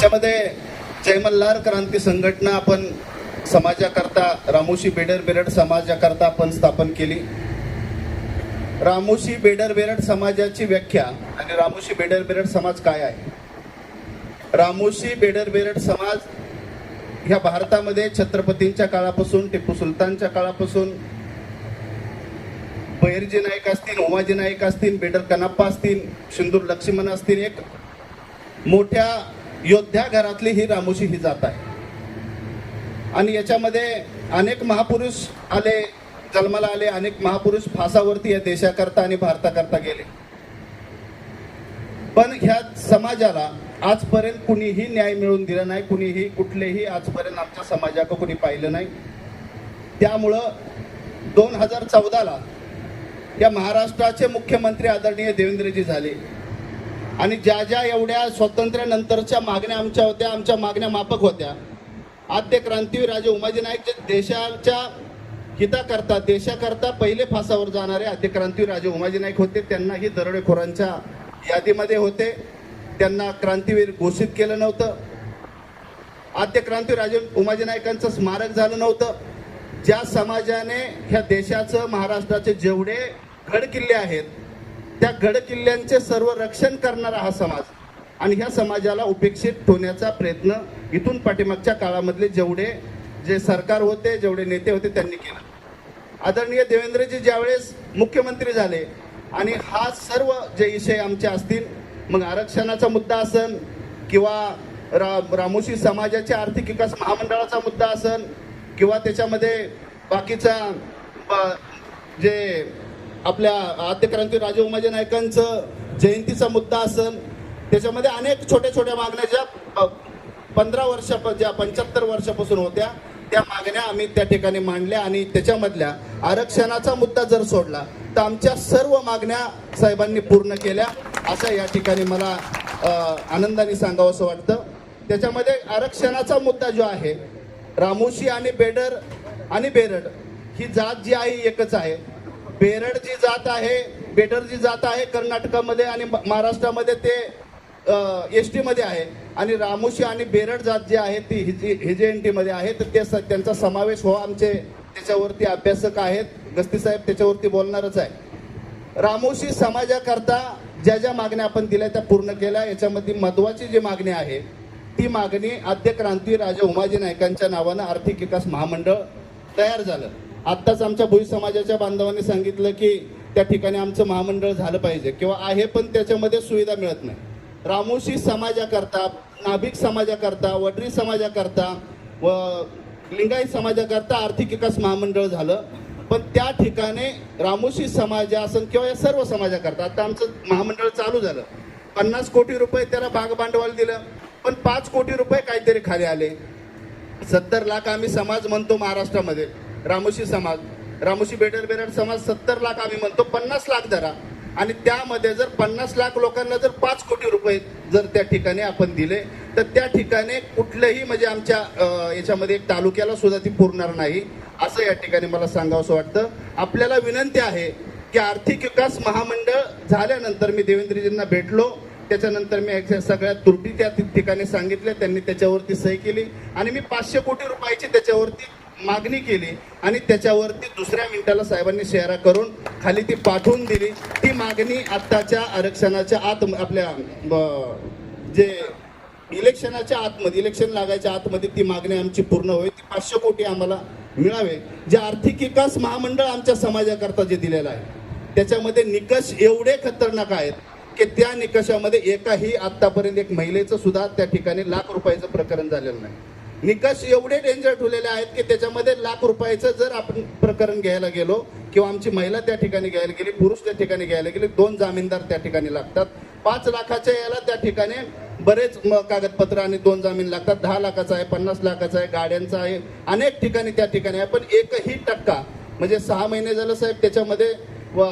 त्याच्यामध्ये जय क्रांती संघटना आपण समाजाकरता रामोशी बेडर बेरड समाजाकरता आपण स्थापन केली. रामोशी बेडर बेरड समाजाची व्याख्या आणि रामोशी बेडर बेरड समाज काय आहे? रामोशी बेडर बेरड समाज ह्या भारतामध्ये छत्रपतींच्या काळापासून टिपू सुलतानच्या काळापासून बहिरजी नाईक असतील उमाजी नाईक असतील बेडर कनाप्पा असतील सिंदूर लक्ष्मण असतील एक मोठ्या योद्ध्या घरातली ही रामोशी ही जात आहे. आणि याच्यामध्ये अनेक महापुरुष आले जन्माला आले अनेक महापुरुष फासावरती या देशाकरता आणि भारताकरता गेले. पण ह्या समाजाला आजपर्यंत कुणीही न्याय मिळवून दिला नाही कुणीही कुठलेही आजपर्यंत आमच्या समाजाकडे कुणी पाहिलं नाही. त्यामुळं दोन हजार चौदाला या महाराष्ट्राचे मुख्यमंत्री आदरणीय देवेंद्रजी झाले. आणि ज्या ज्या एवढ्या स्वातंत्र्यानंतरच्या मागण्या आमच्या होत्या आमच्या मागण्या माफक होत्या. आद्य क्रांतीवीर राजे उमाजी नाईक जे देशाच्या हिताकरता देशाकरता पहिले फासावर जाणारे आद्य क्रांतीवीर राजे उमाजी नाईक होते त्यांनाही दरोडेखोरांच्या यादीमध्ये होते. त्यांना क्रांतीवीर घोषित केलं नव्हतं. आद्य क्रांतीवीर राजे उमाजी नाईकांचं स्मारक झालं नव्हतं. ज्या समाजाने ह्या देशाचं महाराष्ट्राचे जेवढे गडकिल्ले आहेत त्या गड किल्ल्यांचे सर्व रक्षण करणारा हा समाज. आणि ह्या समाजाला उपेक्षित ठेवण्याचा प्रयत्न इथून पाठीमागच्या काळामधले जेवढे जे सरकार होते जेवढे नेते होते त्यांनी केलं. आदरणीय देवेंद्रजी ज्यावेळेस मुख्यमंत्री झाले आणि हा सर्व जे विषय आमचे असतील मग आरक्षणाचा मुद्दा असन किंवा रा रामोशी समाजाच्या आर्थिक विकास महामंडळाचा मुद्दा असन किंवा त्याच्यामध्ये बाकीचा जे आपल्या आद्य क्रांती राजे उमाजी नायकांचं जयंतीचा मुद्दा असन त्याच्यामध्ये अनेक छोट्या छोट्या मागण्या ज्या पंधरा वर्षा ज्या पंच्याहत्तर वर्षापासून होत्या त्या मागण्या आम्ही त्या ठिकाणी मांडल्या आणि त्याच्यामधल्या आरक्षणाचा मुद्दा जर सोडला तर आमच्या सर्व मागण्या साहेबांनी पूर्ण केल्या असं या ठिकाणी मला आनंदाने आनंदाने सांगावंसं वाटतं. त्याच्यामध्ये आरक्षणाचा मुद्दा जो आहे रामोशी आणि बेडर आणि बेरड ही जात जी आहे एकच आहे. बेरड जी जात आहे बेटर जी जात आहे कर्नाटकामध्ये आणि महाराष्ट्रामध्ये ते एस टीमध्ये आहे. आणि रामोशी आणि बेरड जात जी आहे ती हिजे एन टीमध्ये आहे तर ते स- त्यांचा समावेश हो आमचे त्याच्यावरती अभ्यासक आहेत. गस्ती साहेब त्याच्यावरती बोलणारच आहे. रामोशी समाजाकरता ज्या ज्या मागण्या आपण दिल्या त्या पूर्ण केल्या. याच्यामध्ये महत्वाची जी मागणी आहे ती मागणी आद्य क्रांती राजा उमाजी नायकांच्या नावानं आर्थिक विकास महामंडळ तयार झालं. आत्ताच आमच्या भुई समाजाच्या बांधवांनी सांगितलं की त्या ठिकाणी आमचं महामंडळ झालं पाहिजे. किंवा आहे पण त्याच्यामध्ये सुविधा मिळत नाही. रामोशी समाजाकरता नाभिक समाजाकरता वडरी समाजाकरता व लिंगायत समाजाकरता आर्थिक विकास महामंडळ झालं. पण त्या ठिकाणी रामोशी समाजासन किंवा या सर्व समाजाकरता आता आमचं महामंडळ चालू झालं. पन्नास कोटी रुपये त्याला भाग भांडवल दिलं. पण पाच कोटी रुपये काहीतरी खाली आले. सत्तर लाख आम्ही समाज म्हणतो महाराष्ट्रामध्ये. रामोशी समाज रामोशी बेडर बेरड समाज सत्तर लाख आम्ही म्हणतो पन्नास लाख धरा. आणि त्यामध्ये जर पन्नास लाख लोकांना जर पाच कोटी रुपये जर त्या ठिकाणी आपण दिले तर त्या ठिकाणी कुठलंही म्हणजे आमच्या याच्यामध्ये एक तालुक्याला सुद्धा ती पुरणार नाही असं या ठिकाणी मला सांगावंसं वाटतं. आपल्याला विनंती आहे की आर्थिक विकास महामंडळ झाल्यानंतर मी देवेंद्रजींना भेटलो त्याच्यानंतर मी सगळ्या त्रुटी त्या ठिकाणी सांगितल्या त्यांनी त्याच्यावरती सही केली. आणि मी पाचशे कोटी रुपयाची त्याच्यावरती मागणी केली आणि त्याच्यावरती दुसऱ्या मिनिटाला साहेबांनी शेअरा करून खाली ती पाठवून दिली. ती मागणी आत्ताच्या आरक्षणाच्या आत आपल्या ब- जे इलेक्शनाच्या आतमध्ये इलेक्शन लागायच्या आतमध्ये ती मागणी आमची पूर्ण होईल. ती पाचशे कोटी आम्हाला मिळावे जे आर्थिक विकास महामंडळ आमच्या समाजाकरता जे दिलेलं आहे. त्याच्यामध्ये निकष एवढे खतरनाक आहेत की त्या निकषामध्ये एकाही आतापर्यंत एक महिलेचं सुद्धा त्या ठिकाणी लाख रुपयाचं प्रकरण झालेलं नाही. निकष एवढे डेंजर ठेवलेले आहेत की त्याच्यामध्ये लाख रुपयाचं जर आपण प्रकरण घ्यायला गेलो किंवा आमची महिला त्या ठिकाणी घ्यायला गेली पुरुष त्या ठिकाणी घ्यायला गेले दोन जामीनदार त्या ठिकाणी लागतात. पाच लाखाच्या याला त्या ठिकाणी बरेच म- कागदपत्र आणि दोन जामीन लागतात. दहा लाखाचा आहे पन्नास लाखाचा आहे गाड्यांचा आहे अनेक ठिकाणी त्या ठिकाणी आहे. पण एकही टक्का म्हणजे सहा महिने झालं साहेब त्याच्यामध्ये व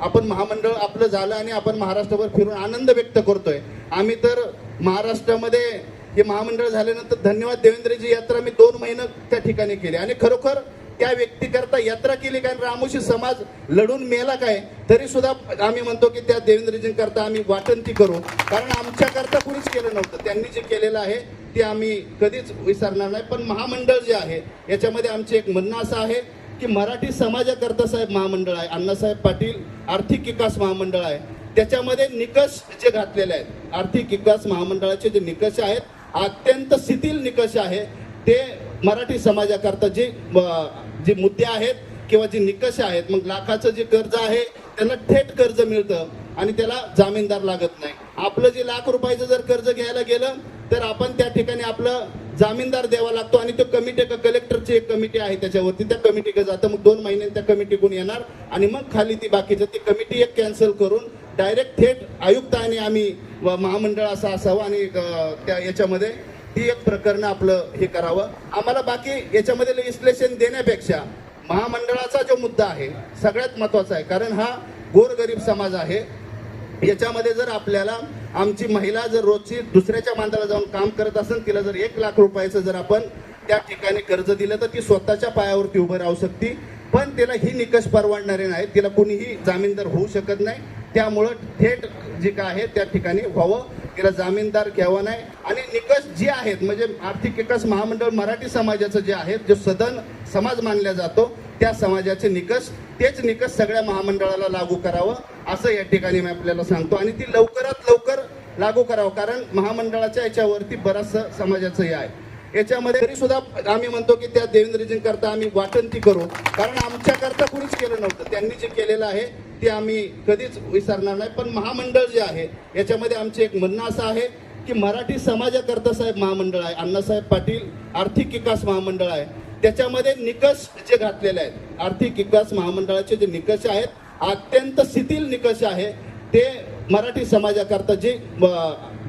आपण महामंडळ आपलं झालं आणि आपण महाराष्ट्रभर फिरून आनंद व्यक्त करतोय. आम्ही तर महाराष्ट्रामध्ये हे महामंडळ झाल्यानंतर धन्यवाद देवेंद्रजी यात्रा मी दोन महिने त्या ठिकाणी केली. आणि खरोखर त्या व्यक्तीकरता यात्रा केली कारण रामोशी समाज लढून मेला काय तरी सुद्धा आम्ही म्हणतो की त्या देवेंद्रजींकरता आम्ही वाटंती करू. कारण आमच्याकरता कुणीच केलं नव्हतं. त्यांनी जे केलेलं आहे ते आम्ही कधीच विसरणार नाही. पण महामंडळ जे आहे याच्यामध्ये आमचे एक म्हणणं असं आहे की मराठी समाजाकरता साहेब महामंडळ आहे. अण्णासाहेब पाटील आर्थिक विकास महामंडळ आहे. त्याच्यामध्ये निकष जे घातलेले आहेत आर्थिक विकास महामंडळाचे जे निकष आहेत अत्यंत शिथिल निकष आहे. ते मराठी समाजाकरता जे जे मुद्दे आहेत किंवा जे निकष आहेत मग लाखाचं जे कर्ज आहे त्याला थेट कर्ज मिळतं आणि त्याला जामीनदार लागत नाही. आपलं जे लाख रुपयाचं जर कर्ज घ्यायला गेलं तर आपण त्या ठिकाणी आपलं जामीनदार द्यावा लागतो आणि तो कमिटी कलेक्टरची एक कमिटी आहे त्याच्यावरती. त्या कमिटीकडे जातं मग दोन महिन्यांनी त्या कमिटीकडून येणार आणि मग खाली ती बाकीचं ती कमिटी एक कॅन्सल करून डायरेक्ट थेट आयुक्ताने आम्ही व महामंडळ असं असावं आणि त्या याच्यामध्ये ती एक प्रकरण आपलं हे करावं. आम्हाला बाकी याच्यामध्ये विश्लेषण देण्यापेक्षा महामंडळाचा जो मुद्दा आहे सगळ्यात महत्त्वाचा आहे. कारण हा गोरगरीब समाज आहे. याच्यामध्ये जर आपल्याला आमची महिला जर रोजची दुसऱ्याच्या मांदाला जाऊन काम करत असेल तिला जर एक लाख रुपयाचं जर आपण त्या ठिकाणी कर्ज दिलं तर ती स्वतःच्या पायावरती उभं राहू शकते. पण तिला ही निकष परवडणारे नाही तिला कुणीही जामीनदार होऊ शकत नाही. त्यामुळं थेट जे काय आहे त्या ठिकाणी व्हावं. तिला जामीनदार घ्यावा नाही. आणि निकष जे आहेत म्हणजे आर्थिक विकास महामंडळ मराठी समाजाचं जे आहे जो सदन समाज मानला जातो त्या समाजाचे निकष तेच निकष सगळ्या महामंडळाला लागू करावं असं या ठिकाणी मी आपल्याला सांगतो. आणि ती लवकरात लवकर लागू करावं कारण महामंडळाच्या याच्यावरती बराचसं समाजाचं हे आहे. याच्यामध्ये तरी सुद्धा आम्ही म्हणतो की त्या देवेंद्रजींकरता आम्ही वाटंती करू. कारण आमच्याकरता कुणीच केलं नव्हतं. त्यांनी जे केलेलं आहे ते आम्ही कधीच विसरणार नाही. पण महामंडळ जे आहे याच्यामध्ये आमचे एक म्हणणं असं आहे की मराठी समाजाकरता साहेब महामंडळ आहे. अण्णासाहेब पाटील आर्थिक विकास महामंडळ आहे. त्याच्यामध्ये निकष जे घातलेले आहेत आर्थिक विकास महामंडळाचे जे निकष आहेत अत्यंत शिथिल निकष आहे. ते मराठी समाजाकरता जे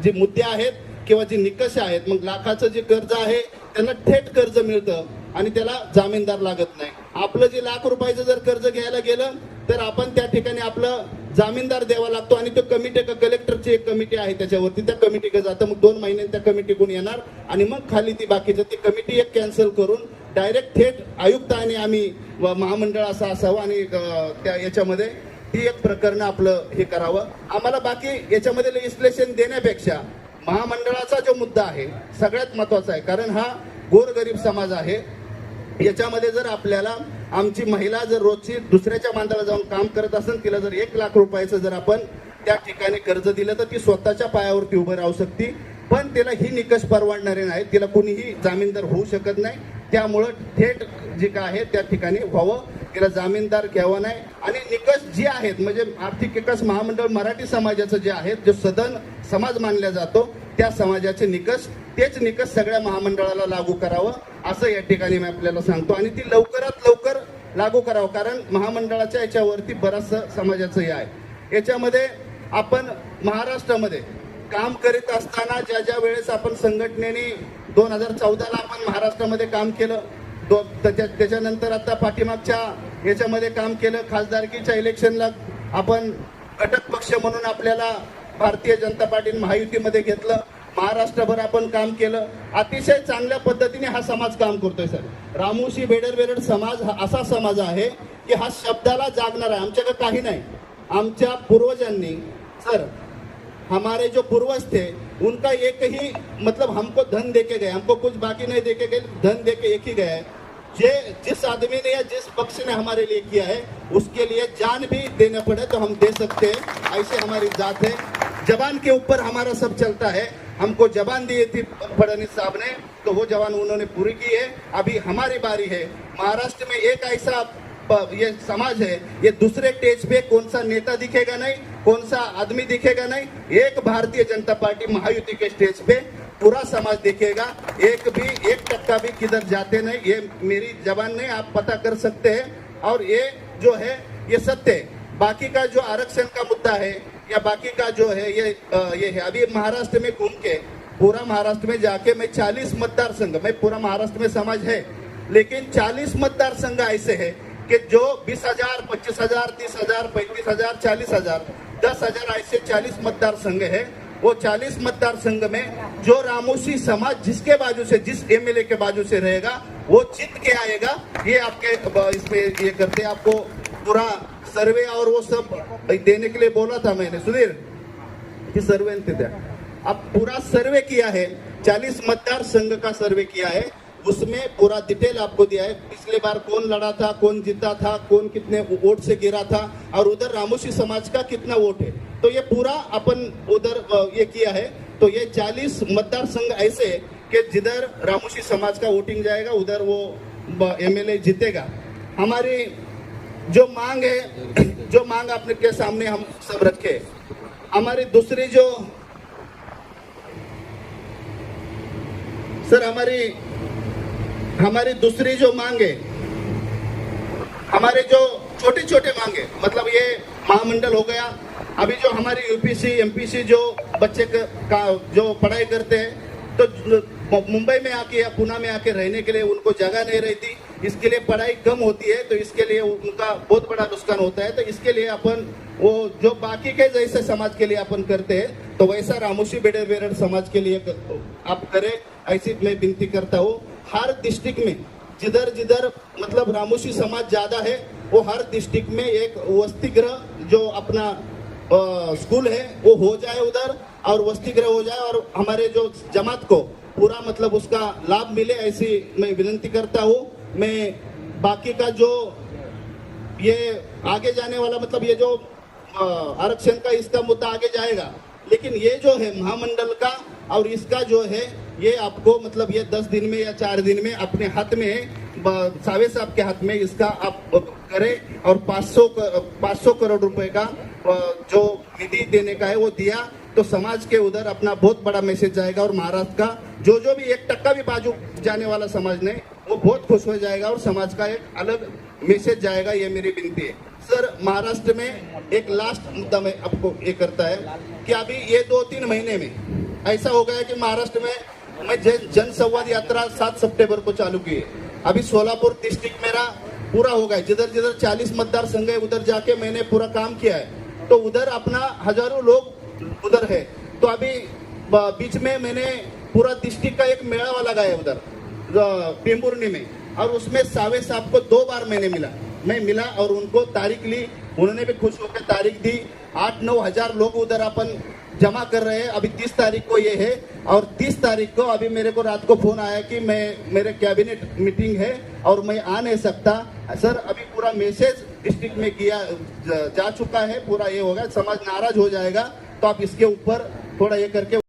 जे मुद्दे आहेत किंवा जे निकष आहेत मग लाखाचं जे कर्ज आहे त्यांना थेट कर्ज मिळतं आणि त्याला जामीनदार लागत नाही. आपलं जे लाख रुपयाचं जर कर्ज घ्यायला गेलं तर आपण त्या ठिकाणी आपलं जामीनदार द्यावा लागतो आणि तो कमिटी कलेक्टरची एक कमिटी आहे त्याच्यावरती त्या कमिटीकडे जातं. मग दोन महिने त्या कमिटीकडून येणार आणि मग खाली ती बाकीचं ती कमिटी एक कॅन्सल करून डायरेक्ट थेट आयुक्ताने आम्ही महामंडळ असं असावं आणि त्या याच्यामध्ये ती एक प्रकरण आपलं हे करावं. आम्हाला बाकी याच्यामध्ये विश्लेषण देण्यापेक्षा महामंडळाचा जो मुद्दा आहे सगळ्यात महत्त्वाचा आहे. कारण हा गोरगरीब समाज आहे. याच्यामध्ये जर आपल्याला आमची महिला जर रोजची दुसऱ्याच्या मांदाला जाऊन काम करत असेल तिला जर एक लाख रुपयाचं जर आपण त्या ठिकाणी कर्ज दिलं तर ती स्वतःच्या पायावरती उभं राहू शकते. पण तिला ही निकष परवडणारे नाही तिला कुणीही जामीनदार होऊ शकत नाही. त्यामुळं थेट जे काय आहे त्या ठिकाणी व्हावं. तिला जामीनदार घ्यावा नाही. आणि निकष जे आहेत म्हणजे आर्थिक विकास महामंडळ मराठी समाजाचं जे आहे जो सदन समाज मानला जातो त्या समाजाचे निकष तेच निकष सगळ्या महामंडळाला लागू करावं असं या ठिकाणी मी आपल्याला सांगतो. आणि ती लवकरात लवकर लागू करावं कारण महामंडळाच्या याच्यावरती बराचसं समाजाचं हे आहे. याच्यामध्ये आपण महाराष्ट्रामध्ये काम करीत असताना ज्या ज्या वेळेस आपण संघटनेने दोन हजार चौदाला आपण महाराष्ट्रामध्ये काम केलं दो त्याच्या त्याच्यानंतर आता पाठीमागच्या याच्यामध्ये काम केलं खासदारकीच्या इलेक्शनला आपण घटक पक्ष म्हणून आपल्याला भारतीय जनता पार्टी महायुतीमध्ये घेतलं. महाराष्ट्रभर आपण काम केलं. अतिशय चांगल्या पद्धतीने हा समाज काम करतोय सर. रामोशी बेडर बेरड समाज हा असा समाज आहे की हा शब्दाला जागणार आहे. आमच्याकडे काही नाही. आमच्या पूर्वजांनी सर हमारे जो पूर्वज थे उनका एक ही मतलब हमको धन देके गए. हमको कुछ बाकी नहीं देके गए धन देके एक ही गए जे जिस आदमी ने या जिस पक्ष ने हमारे लिए किया है, उसके लिए जान भी देना पड़े तो हम दे सकते हैं। ऐसे हमारी जात है। जबान के ऊपर हमारा सब चलता है। हमको जबान दी थी फडणवीस साहब ने तो वो जबान उन्होंने पूरी की है। अभी हमारी बारी है। महाराष्ट्र में एक ऐसा ये समाज है, ये दूसरे स्टेज पे कौन सा नेता दिखेगा नहीं, कौन सा आदमी दिखेगा नहीं। एक भारतीय जनता पार्टी महायुति के स्टेज पे पूरा समाज देखेगा। एक भी, एक टक्का भी किधर जाते नहीं। ये मेरी जबान नहीं, आप पता कर सकते हैं। और ये जो है, ये सत्य है। बाकी का जो आरक्षण का मुद्दा है, या बाकी का जो है, ये ये है। अभी महाराष्ट्र में घूम के, पूरा महाराष्ट्र में जाके मैं 40 मतदार संघ, मैं पूरा महाराष्ट्र में समाज है। लेकिन 40 मतदार संघ ऐसे है कि जो बीस हज़ार, पच्चीस हज़ार, तीस हज़ार, पैंतीस हज़ार, चालीस हज़ार, दस हज़ार ऐसे चालीस मतदार संघ है। वो 40 मतदार संघ में जो रामोशी समाज जिसके बाजू से, जिस एमएलए के बाजू से रहेगा, वो जीत के आएगा। ये आपके इसमें ये करते आपको पूरा सर्वे और वो सब देने के लिए बोला था मैंने। सुधीर की सर्वे अब पूरा सर्वे किया है 40 मतदार संघ का सर्वे किया है, उसमें पूरा डिटेल आपको दिया है। पिछले बार कौन लड़ा था, कौन जीता था, कौन कितने वोट से गिरा था, और उधर रामोशी समाज का कितना वोट है। तो ये पूरा अपन उधर ये किया है। तो ये 40 मतदार संघ ऐसे कि जिधर रामोशी समाज का वोटिंग जाएगा, उधर वो एमएलए जीतेगा। हमारी जो मांग है, जो मांग आपने के सामने हम सब रखे। हमारी दूसरी जो, सर, हमारी हमारी दूसरी जो मांग है, हमारे जो छोटे छोटे मांगे मतलब ये महामंडल हो गया अभी जो हमारी यूपीसी एमपीसी जो बच्चे क- जो पढ़ाई करते हैं तो मुंबई में आके या पुणे में आके रहने के लिए उनको जगह नहीं रहती। इसके लिए पढ़ाई कम होती है तो इसके लिए उनका बहुत बड़ा नुकसान होता है। तो इसके लिए अपन, वो जो बाकी के जैसे समाज के लिए अपन करते हैं तो वैसा रामोशी बेडर बेरड समाज के लिए क- आप करें, ऐसी मैं विनती करता हूँ। हर डिस्ट्रिक्ट में, जिधर जिधर मतलब रामोशी समाज ज़्यादा है, वो हर डिस्ट्रिक्ट में एक वसति गृह जो अपना स्कूल है, वो हो जाए उधर और वसति गृह हो जाए और हमारे जो जमात को पूरा मतलब उसका लाभ मिले, ऐसी मैं विनती करता हूँ। मैं बाकी का जो ये आगे जाने वाला मतलब ये जो आरक्षण का इसका मुद्दा आगे जाएगा। लेकिन ये जो है महामंडल का और इसका जो है, ये आपको मतलब ये दस दिन में या चार दिन में अपने हाथ में सावे साहब के हाथ में इसका आप करें और 500 क- 500 करोड़ रुपए का जो निधि देने का है, वो दिया तो समाज के उधर अपना बहुत बड़ा मैसेज जाएगा और महाराष्ट्र का जो जो भी एक टक्का भी बाजू जाने वाला समाज ने वो बहुत खुश हो जाएगा और समाज का एक अलग मैसेज जाएगा, ये मेरी विनती है। सर, महाराष्ट्र में एक लास्ट मुद्दा मैं आपको ये करता है कि अभी ये दो तीन महीने में ऐसा हो गया कि महाराष्ट्र में मैं जन संवाद यात्रा सात सितंबर को चालू की है। अभी सोलापुर डिस्ट्रिक्ट मेरा पूरा हो गया जिधर जिधर 40 मतदार संघ है, उधर जाके मैंने पूरा काम किया है। तो उधर अपना हज़ारों लोग उधर है। तो अभी बीच में मैंने पूरा डिस्ट्रिक्ट का एक मेळावा लगाया उधर पिंबुर्नी में। और उसमें सावे साहब को दो बार मैंने मिला। मैं मिला और उनको तारीख ली। उन्होंने भी खुश होकर तारीख दी। आठ नौ हज़ार लोग उधर अपन जमा कर रहे हैं। अभी तीस तारीख को ये है। और तीस तारीख को अभी मेरे को रात को फ़ोन आया कि मैं, मेरे कैबिनेट मीटिंग है और मैं आ नहीं सकता। सर, अभी पूरा मैसेज डिस्ट्रिक्ट में किया जा चुका है पूरा ये होगा समाज नाराज हो जाएगा तो आप इसके ऊपर थोड़ा ये करके